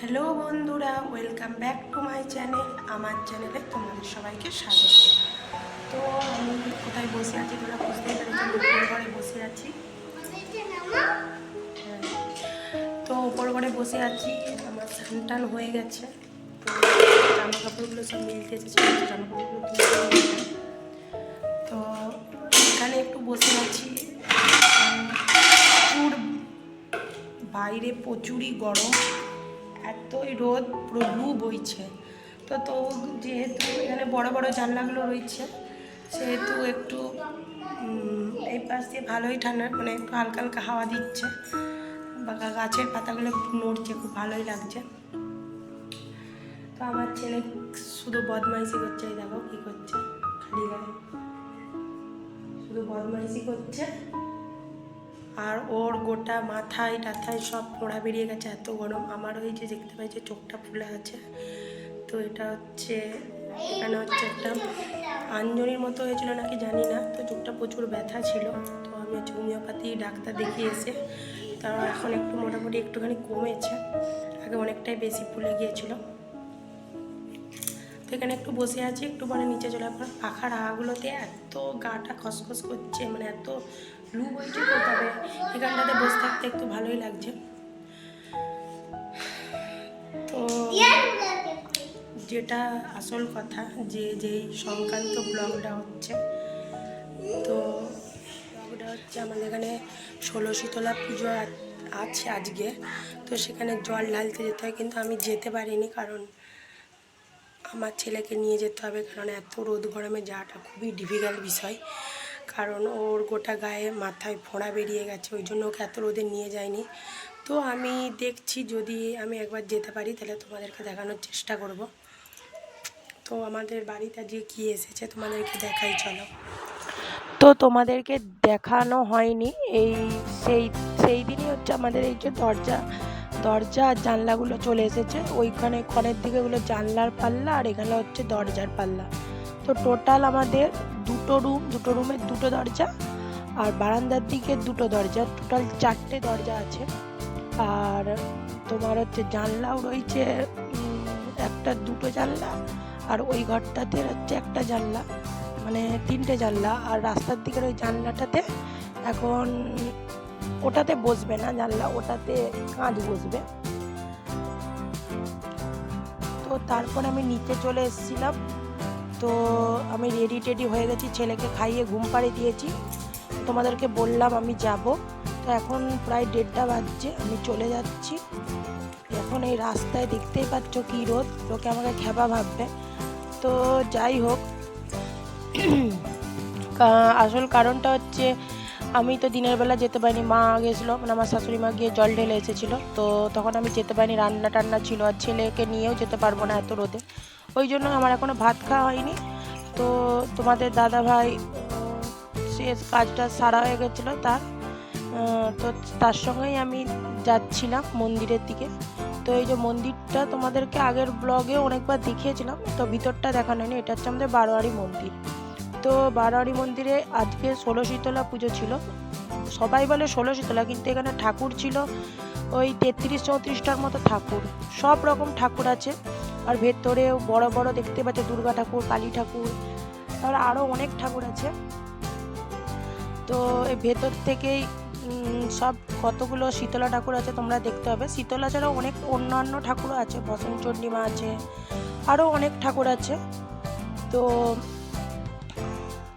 Hello বন্ধুরা welcome back to my channel আমার চ্যানেলে তোমাদের সবাইকে স্বাগত। তো আমি কোথায় বসে আছি তোমরা বুঝতেই পেরেছি ঘরে বসে আছি। তো উপর ঘরে বসে আছি, আমার স্নান হয়ে গেছে। জামা কাপড়গুলো সব মিলতে এসেছে জামা কাপড়গুলো তো এখানে একটু বসে আছি। বাইরে প্রচুরই গরম। এতই রোদ, পুরো লু বইছে। তো তো যেহেতু এখানে বড় বড় জানলাগুলো রয়েছে, সেহেতু একটু এই পাশ দিয়ে ভালোই ঠান্ডা মানে একটু হালকা হালকা হাওয়া দিচ্ছে। বা গাছের পাতাগুলো একটু নড়ছে, খুব ভালোই লাগছে। তো আমার ছেলে শুধু বদমাইশি করছে দেখো কী করছে, খালি গায়ে। শুধু বদমাইশি করছে। আর ওর গোটা মাথায় টাথায় সব পোড়া বেরিয়ে গেছে, এত গরম। আমার ওই যে দেখতে পাই যে চোখটা ফুলে আছে। তো এটা হচ্ছে, এখানে হচ্ছে একটা আঞ্জনির মতো হয়েছিল নাকি জানি না। তো চোখটা প্রচুর ব্যথা ছিল। তো আমি হচ্ছে হোমিওপ্যাথি, ডাক্তার দেখিয়ে এসে তারা এখন একটু মোটামুটি একটুখানি কমেছে। আগে অনেকটাই বেশি ফুলে গিয়েছিল। তো এখানে একটু বসে আছি, একটু পরে নিচে চলে আপনার পাখার হাওয়াগুলোতে এত গাটা খসখস করছে মানে এত লু বইছে তো তবে এখানটাতে বসে থাকতে একটু ভালোই লাগছে। তো যেটা আসল কথা, যে যেই সংক্রান্ত ব্লগটা হচ্ছে, তো ব্লগটা হচ্ছে আমাদের এখানে ষোলো শীতলা পুজো আছে আজকে। তো সেখানে জল ঢালতে যেতে হয়, কিন্তু আমি যেতে পারিনি কারণ আমার ছেলেকে নিয়ে যেতে হবে, কারণ এত রোদ গরমে যাওয়াটা খুবই ডিফিকাল্ট বিষয়। কারণ ওর গোটা গায়ে মাথায় ফোঁড়া বেরিয়ে গেছে, ওই জন্য ওকে এত রোদে নিয়ে যায়নি তো আমি দেখছি যদি আমি একবার যেতে পারি, তাহলে তোমাদেরকে দেখানোর চেষ্টা করব। তো আমাদের বাড়িতে যে কী এসেছে তোমাদেরকে দেখাই, চলো। তো তোমাদেরকে দেখানো হয়নি, এই সেই সেই দিনই হচ্ছে আমাদের এই যে দরজা দরজা আর জানলাগুলো চলে এসেছে। ওইখানে ক্ষণের দিকে ওগুলো জানলার পাল্লা আর এখানে হচ্ছে দরজার পাল্লা। তো টোটাল আমাদের দুটো রুম দুটো রুমের দুটো দরজা আর বারান্দার দিকে দুটো দরজা। টোটাল চারটে দরজা আছে। আর তোমার হচ্ছে জানলাও রয়েছে একটা দুটো জানলা আর ওই ঘরটাতে হচ্ছে একটা জানলা মানে তিনটে জানলা। আর রাস্তার দিকের ওই জানলাটাতে এখন ওটাতে বসবে না, জানলা ওটাতে কাঁচ বসবে। তো তারপর আমি নিচে চলে এসেছিলাম। তো আমি রেডি টেডি হয়ে গেছি, ছেলেকে খাইয়ে ঘুম পাড়িয়ে দিয়েছি। তোমাদেরকে বললাম আমি যাব। তো এখন প্রায় দেড়টা বাজছে, আমি চলে যাচ্ছি। এখন এই রাস্তায় দেখতেই পাচ্ছ কী রোদ, লোকে আমাকে খেপা ভাববে। তো যাই হোক আসল কারণটা হচ্ছে আমি তো দিনের বেলা যেতে পারিনি, মা গেছিল মানে আমার শাশুড়ি মা গিয়ে জল ঢেলে এসেছিল, তো তখন আমি যেতে পারিনি, রান্না টান্না ছিল আর ছেলেকে নিয়েও যেতে পারব না এত রোদে। ওই জন্য আমার এখনও ভাত খাওয়া হয়নি। তো তোমাদের দাদা ভাই, সে কাজটা সারা হয়ে গেছিল তার তো তার সঙ্গেই আমি যাচ্ছিলাম মন্দিরের দিকে। তো এই যে মন্দিরটা তোমাদেরকে আগের ব্লগে অনেকবার দেখিয়েছিলাম, তো ভিতরটা দেখানো হয়নি, এটা হচ্ছে আমাদের বারোয়ারি মন্দির। তো বারোয়ারি মন্দিরে আজকে ষোলো শীতলা পুজো ছিল। সবাই বলে ষোলো শীতলা, কিন্তু এখানে ঠাকুর ছিল ওই তেত্রিশ চৌত্রিশটার মতো ঠাকুর। সব রকম ঠাকুর আছে। আর ভেতরেও বড় বড় দেখতে পাচ্ছে দুর্গা ঠাকুর, কালী ঠাকুর, তারপরে আরও অনেক ঠাকুর আছে। তো ভেতর থেকেই সব কতগুলো শীতলা ঠাকুর আছে তোমরা দেখতে হবে শীতলা ছাড়াও অনেক অন্যান্য ঠাকুরও আছে, বসন্ত চণ্ডীমা আছে আরও অনেক ঠাকুর আছে। তো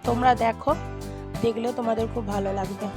তোমরা দেখো দেখলেও তোমাদের খুব ভালো লাগবে।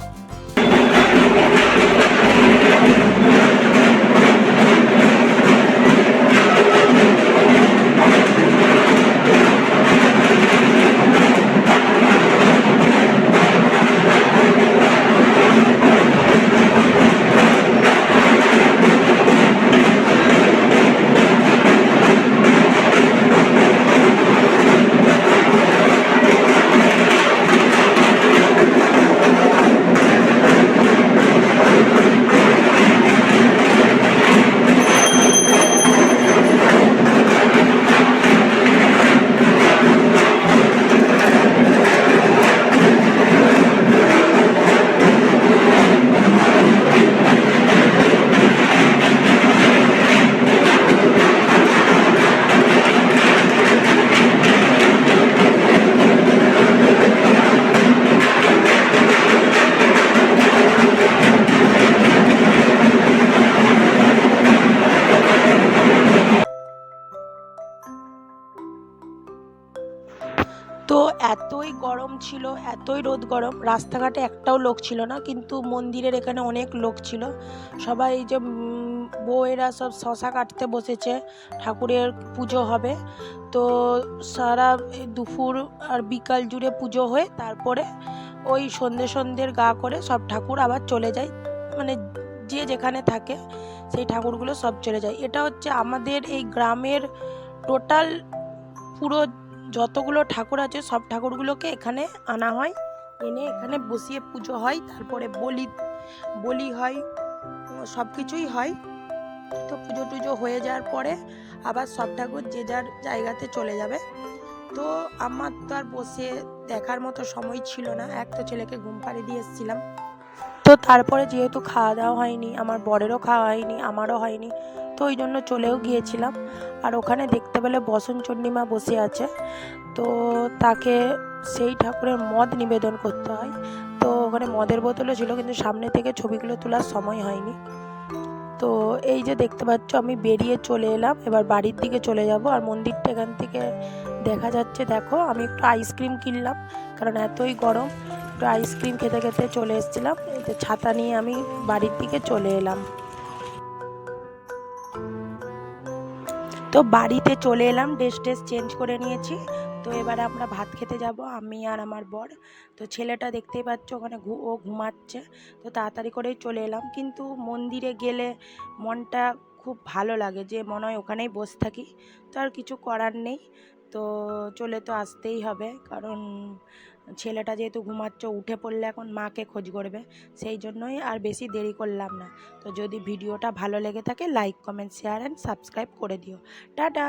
ছিল, এতই রোদ গরম, রাস্তাঘাটে একটাও লোক ছিল না, কিন্তু মন্দিরের এখানে অনেক লোক ছিল। সবাই যে বউয়েরা সব শশা কাটতে বসেছে, ঠাকুরের পুজো হবে। তো সারা দুপুর আর বিকাল জুড়ে পুজো হয়ে, তারপরে ওই সন্ধে সন্ধ্যের গা করে সব ঠাকুর আবার চলে যায়। মানে যে যেখানে থাকে, সেই ঠাকুরগুলো সব চলে যায়। এটা হচ্ছে আমাদের এই গ্রামের টোটাল পুরো যতগুলো ঠাকুর আছে, সব ঠাকুরগুলোকে এখানে আনা হয়। এনে এখানে বসিয়ে পুজো হয়, তারপরে বলি বলি হয়, সব কিছুই হয়। তো পুজো টুজো হয়ে যাওয়ার পরে আবার সব ঠাকুর যে যার জায়গাতে চলে যাবে। তো আমার তো আর বসে দেখার মতো সময় ছিল না। এক তো ছেলেকে ঘুম পাড়িয়ে দিয়ে এসেছিলাম। তো তারপরে যেহেতু খাওয়া দাওয়া হয়নি, আমার বরেরও খাওয়া হয়নি, আমারও হয়নি তো ওই জন্য চলেও গিয়েছিলাম। আর ওখানে দেখতে পেলে বসন চণ্ডীমা বসে আছে। তো তাকে সেই ঠাকুরের মদ নিবেদন করতে হয়। তো ওখানে মদের বোতলও ছিল, কিন্তু সামনে থেকে ছবিগুলো তোলার সময় হয়নি। তো এই যে দেখতে পাচ্ছ, আমি বেরিয়ে চলে এলাম। এবার বাড়ির দিকে চলে যাব। আর মন্দিরটা এখান থেকে দেখা যাচ্ছে, দেখো, আমি একটু আইসক্রিম কিনলাম, কারণ এতই গরম। একটু আইসক্রিম খেতে খেতে চলে এসেছিলাম। ছাতা নিয়ে আমি বাড়ির দিকে চলে এলাম। তো বাড়িতে চলে এলাম ড্রেস ট্রেস চেঞ্জ করে নিয়েছি। তো এবারে আমরা ভাত খেতে যাব, আমি আর আমার বর। তো ছেলেটা দেখতেই পাচ্ছ ওখানে ঘু- ও ঘুমাচ্ছে। তো তাড়াতাড়ি করেই চলে এলাম। কিন্তু মন্দিরে গেলে মনটা খুব ভালো লাগে যে মনে হয় ওখানেই বসে থাকি। তো আর কিছু করার নেই। তো চলে তো আসতেই হবে। কারণ ছেলেটা যেহেতু ঘুমাচ্ছ, উঠে পড়লে এখন মাকে খোঁজ করবে। সেই জন্যই আর বেশি দেরি করলাম না। তো যদি ভিডিওটা ভালো লেগে থাকে like comment share and subscribe করে দিও। টাটা!